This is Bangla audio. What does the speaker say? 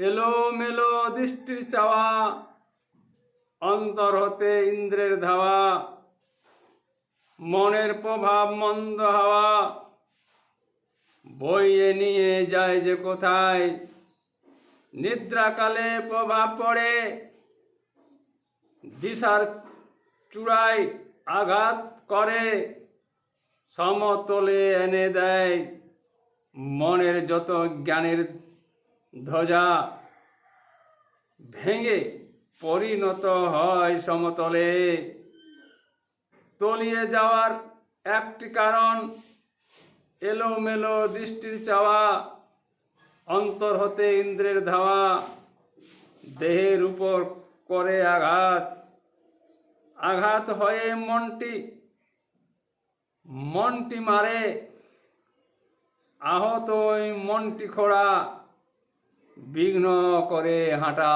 এলো মেলো দৃষ্টির চাওয়া, অন্তর হতে ইন্দ্রের ধাওয়া, মনের প্রভাব মন্দ হাওয়া, বইয়ে নিয়ে যায় যে কোথায়, নিদ্রাকালে প্রভাব পড়ে, দিশার চূড়ায় আঘাত করে, সমতলে এনে দেয় মনের যত জ্ঞানের ধ্বজা ভেঙে পরিণত হয় সমতলে। তলিয়ে যাওয়ার একটি কারণ, এলোমেলো দৃষ্টির চাওয়া, অন্তর হতে ইন্দ্রের ধাওয়া, দেহের উপর করে আঘাত। আঘাত হয়ে মনটি মনটি মারে, আহত ওই মনটি খোড়া। বিঘ্ন করে হাঁটা।